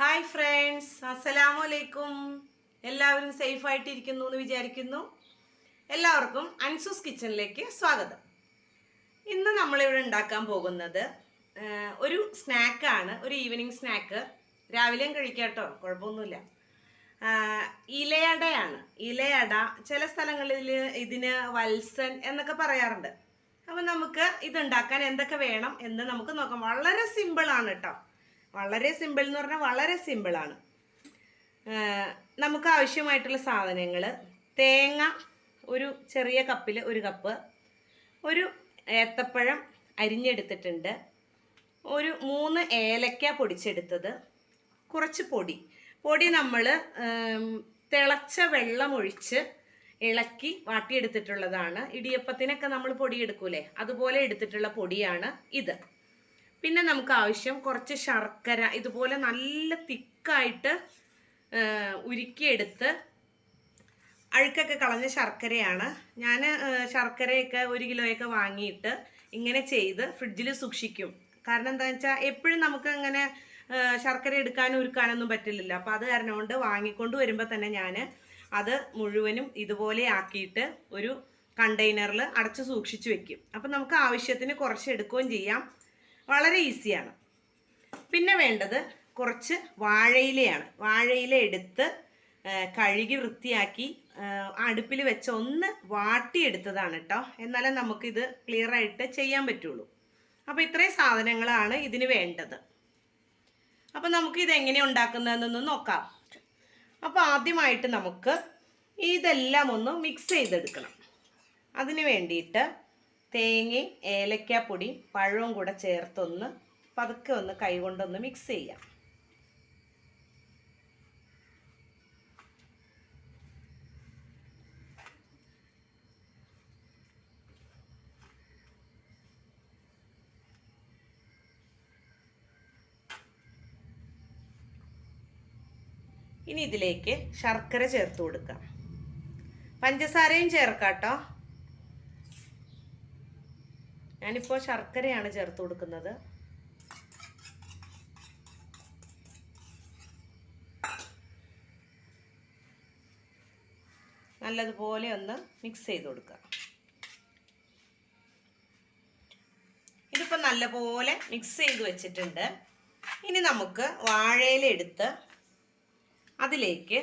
Hi friends അസ്സലാമു അലൈക്കും എല്ലാവരും സേഫ് ആയിട്ടിരിക്കുന്നു എന്ന് വിചാരിക്കുന്നു. എല്ലാവർക്കും അൻസൂസ് കിച്ചണിലേക്ക് സ്വാഗതം. ഇന്ന് നമ്മളിവിടെ ഉണ്ടാക്കാൻ പോകുന്നത് ഒരു സ്നാക്കാണ് ഒരു ഈവനിങ് സ്നാക്ക് രാവിലെയും കഴിക്കാം കേട്ടോ. കുഴപ്പമൊന്നുമില്ല. ഇലയടയാണ്. ഇലയട ചില സ്ഥലങ്ങളിൽ ഇതിന് വത്സൻ എന്നൊക്കെ പറയാറുണ്ട്. അപ്പം നമുക്ക് ഇതുണ്ടാക്കാൻ എന്തൊക്കെ വേണം എന്ന് നമുക്ക് നോക്കാം. വളരെ സിമ്പിളാണ് കേട്ടോ. വളരെ സിമ്പിൾ എന്ന് പറഞ്ഞാൽ വളരെ സിമ്പിളാണ് നമുക്ക് ആവശ്യമായിട്ടുള്ള സാധനങ്ങൾ തേങ്ങ ഒരു ചെറിയ കപ്പിൽ ഒരു കപ്പ് ഒരു ഏത്തപ്പഴം അരിഞ്ഞെടുത്തിട്ടുണ്ട് ഒരു മൂന്ന് ഏലക്ക പൊടിച്ചെടുത്തത് കുറച്ച് പൊടി. പൊടി നമ്മൾ തിളച്ച വെള്ളം ഒഴിച്ച് ഇളക്കി വാട്ടിയെടുത്തിട്ടുള്ളതാണ്. ഇടിയപ്പത്തിനൊക്കെ നമ്മൾ പൊടി എടുക്കൂലേ അതുപോലെ എടുത്തിട്ടുള്ള പൊടിയാണ് ഇത്. പിന്നെ നമുക്ക് ആവശ്യം കുറച്ച് ശർക്കര ഇതുപോലെ നല്ല തിക്കായിട്ട് ഉരുക്കിയെടുത്ത് അഴുക്കൊക്കെ കളഞ്ഞ ശർക്കരയാണ്. ഞാൻ ശർക്കരയൊക്കെ ഒരു കിലോയൊക്കെ വാങ്ങിയിട്ട് ഇങ്ങനെ ചെയ്ത് ഫ്രിഡ്ജിൽ സൂക്ഷിക്കും. കാരണം എന്താണെന്ന് വെച്ചാൽ എപ്പോഴും നമുക്ക് അങ്ങനെ ശർക്കര എടുക്കാനും ഉരുക്കാനൊന്നും പറ്റില്ലല്ലോ. അപ്പോൾ അത് കാരണം കൊണ്ട് വാങ്ങിക്കൊണ്ട് വരുമ്പോൾ തന്നെ ഞാൻ അത് മുഴുവനും ഇതുപോലെ ആക്കിയിട്ട് ഒരു കണ്ടെയ്നറിൽ അടച്ച് സൂക്ഷിച്ച് വെക്കും. അപ്പം നമുക്ക് ആവശ്യത്തിന് കുറച്ച് എടുക്കുകയും ചെയ്യാം. വളരെ ഈസിയാണ്. പിന്നെ വേണ്ടത് കുറച്ച് വാഴയിലയാണ്. വാഴയില എടുത്ത് കഴുകി വൃത്തിയാക്കി അടുപ്പിൽ വെച്ച് ഒന്ന് വാട്ടിയെടുത്തതാണ് കേട്ടോ എന്നാലേ നമുക്കിത് ക്ലിയർ ആയിട്ട് ചെയ്യാൻ പറ്റുള്ളൂ. അപ്പോൾ ഇത്രയും സാധനങ്ങളാണ് ഇതിന് വേണ്ടത്. അപ്പോൾ നമുക്ക് ഇത് എങ്ങനെ ഉണ്ടാക്കുന്നതെന്നൊന്ന് നോക്കാം. അപ്പോൾ ആദ്യമായിട്ട് നമുക്ക് ഇതെല്ലാം ഒന്ന് മിക്സ് ചെയ്തെടുക്കണം. അതിന് വേണ്ടിയിട്ട് തേങ്ങയും ഏലക്കാപ്പൊടി പഴവും കൂടെ ചേർത്തൊന്ന് പതുക്കെ ഒന്ന് കൈകൊണ്ടൊന്ന് മിക്സ് ചെയ്യാം. ഇനി ഇതിലേക്ക് ശർക്കര ചേർത്ത് കൊടുക്കാം. പഞ്ചസാരയും ചേർക്കാം കേട്ടോ. ഞാനിപ്പോൾ ശർക്കരയാണ് ചേർത്ത് കൊടുക്കുന്നത്. നല്ലതുപോലെ ഒന്ന് മിക്സ് ചെയ്ത് കൊടുക്കുക. ഇതിപ്പോൾ നല്ലപോലെ മിക്സ് ചെയ്ത് വെച്ചിട്ടുണ്ട്. ഇനി നമുക്ക് വാഴയില എടുത്ത് അതിലേക്ക്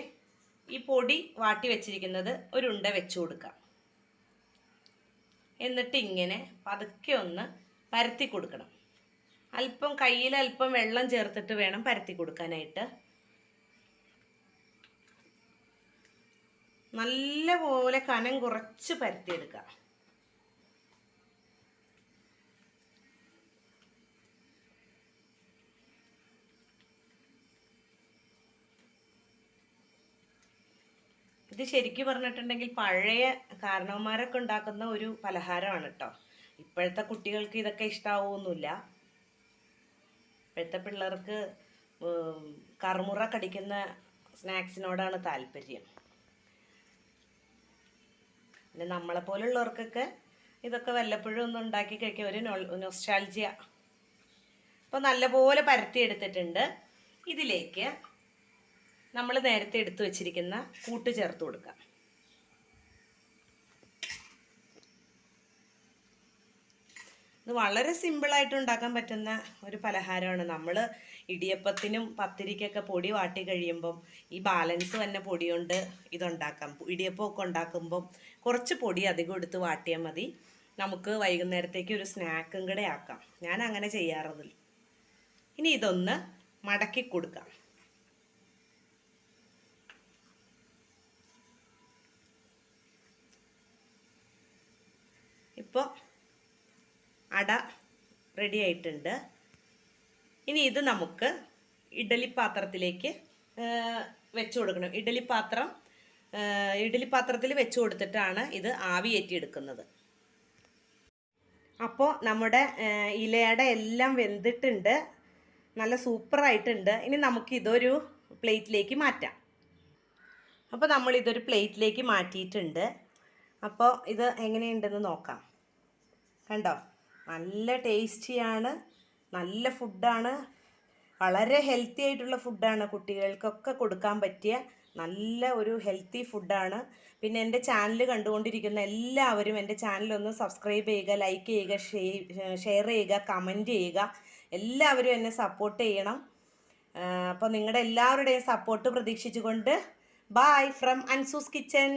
ഈ പൊടി വാട്ടി വെച്ചിരിക്കുന്നത് ഒരുണ്ട വെച്ച് കൊടുക്കാം. എന്നിട്ട് ഇങ്ങനെ പതുക്കെ ഒന്ന് പരത്തി കൊടുക്കണം. അല്പം കയ്യിൽ അല്പം വെള്ളം ചേർത്തിട്ട് വേണം പരത്തി കൊടുക്കാനായിട്ട്. നല്ല പോലെ കനം കുറച്ച് പരത്തിയെടുക്കുക. ഇത് ശരിക്കും പറഞ്ഞിട്ടുണ്ടെങ്കിൽ പഴയ കാരണവന്മാരൊക്കെ ഉണ്ടാക്കുന്ന ഒരു പലഹാരമാണ് കേട്ടോ ഇപ്പോഴത്തെ കുട്ടികൾക്ക് ഇതൊക്കെ ഇഷ്ടാവൊന്നുമില്ല. ഇപ്പോഴത്തെ പിള്ളേർക്ക് കറുമുറ കടിക്കുന്ന സ്നാക്സിനോടാണ് താല്പര്യം. പിന്നെ നമ്മളെ പോലുള്ളവർക്കൊക്കെ ഇതൊക്കെ വല്ലപ്പോഴും ഒന്ന് ഉണ്ടാക്കി കഴിക്കാൻ ഒരു നൊസ്റ്റാൾജിയ അപ്പോൾ നല്ലപോലെ പരത്തി എടുത്തിട്ടുണ്ട് ഇതിലേക്ക് നമ്മൾ നേരത്തെ എടുത്തു വച്ചിരിക്കുന്ന കൂട്ട് ചേർത്ത് കൊടുക്കാം. ഇത് വളരെ സിമ്പിളായിട്ട് ഉണ്ടാക്കാൻ പറ്റുന്ന ഒരു പലഹാരമാണ്. നമ്മൾ ഇടിയപ്പത്തിനും പത്തിരിക്കൊക്കെ പൊടി വാട്ടി കഴിയുമ്പം ഈ ബാലൻസ് തന്നെ പൊടി കൊണ്ട് ഇതുണ്ടാക്കാം. ഇടിയപ്പമൊക്കെ ഉണ്ടാക്കുമ്പം കുറച്ച് പൊടി അധികം എടുത്ത് വാട്ടിയാൽ മതി. നമുക്ക് വൈകുന്നേരത്തേക്ക് ഒരു സ്നാക്കും കൂടെ ആക്കാം. ഞാൻ അങ്ങനെ ചെയ്യാറുള്ളൂ. ഇനി ഇതൊന്ന് മടക്കി കൊടുക്കാം. ഇപ്പോൾ അട റെഡി ആയിട്ടുണ്ട്. ഇനി ഇത് നമുക്ക് ഇഡലി പാത്രത്തിലേക്ക് വെച്ച് കൊടുക്കണം. ഇഡലി പാത്രം ഇഡലി പാത്രത്തിൽ വെച്ച് കൊടുത്തിട്ടാണ് ഇത് ആവി എടുക്കുന്നത് അപ്പോൾ നമ്മുടെ ഇലയുടെ എല്ലാം വെന്തിട്ടുണ്ട്. നല്ല സൂപ്പറായിട്ടുണ്ട് ഇനി നമുക്ക് ഇതൊരു പ്ലേറ്റിലേക്ക് മാറ്റാം. അപ്പോൾ നമ്മൾ ഇതൊരു പ്ലേറ്റിലേക്ക് മാറ്റിയിട്ടുണ്ട്. അപ്പോൾ ഇത് എങ്ങനെയുണ്ടെന്ന് നോക്കാം. കണ്ടോ? നല്ല ടേസ്റ്റിയാണ് നല്ല ഫുഡാണ് വളരെ ഹെൽത്തി ആയിട്ടുള്ള ഫുഡാണ് കുട്ടികൾക്കൊക്കെ കൊടുക്കാൻ പറ്റിയ നല്ല ഒരു ഹെൽത്തി ഫുഡാണ്. പിന്നെ എന്റെ ചാനൽ കണ്ടുകൊണ്ടിരിക്കുന്ന എല്ലാവരും എന്റെ ചാനൽ ഒന്ന് സബ്സ്ക്രൈബ് ചെയ്യുക ലൈക്ക് ചെയ്യുക ഷെയർ ചെയ്യുക കമന്റ് ചെയ്യുക. എല്ലാവരും എന്നെ സപ്പോർട്ട് ചെയ്യണം. അപ്പോൾ നിങ്ങളുടെ എല്ലാവരുടെയും സപ്പോർട്ട് പ്രതീക്ഷിച്ചുകൊണ്ട് ബായ് ഫ്രം അൻസൂസ് കിച്ചൻ.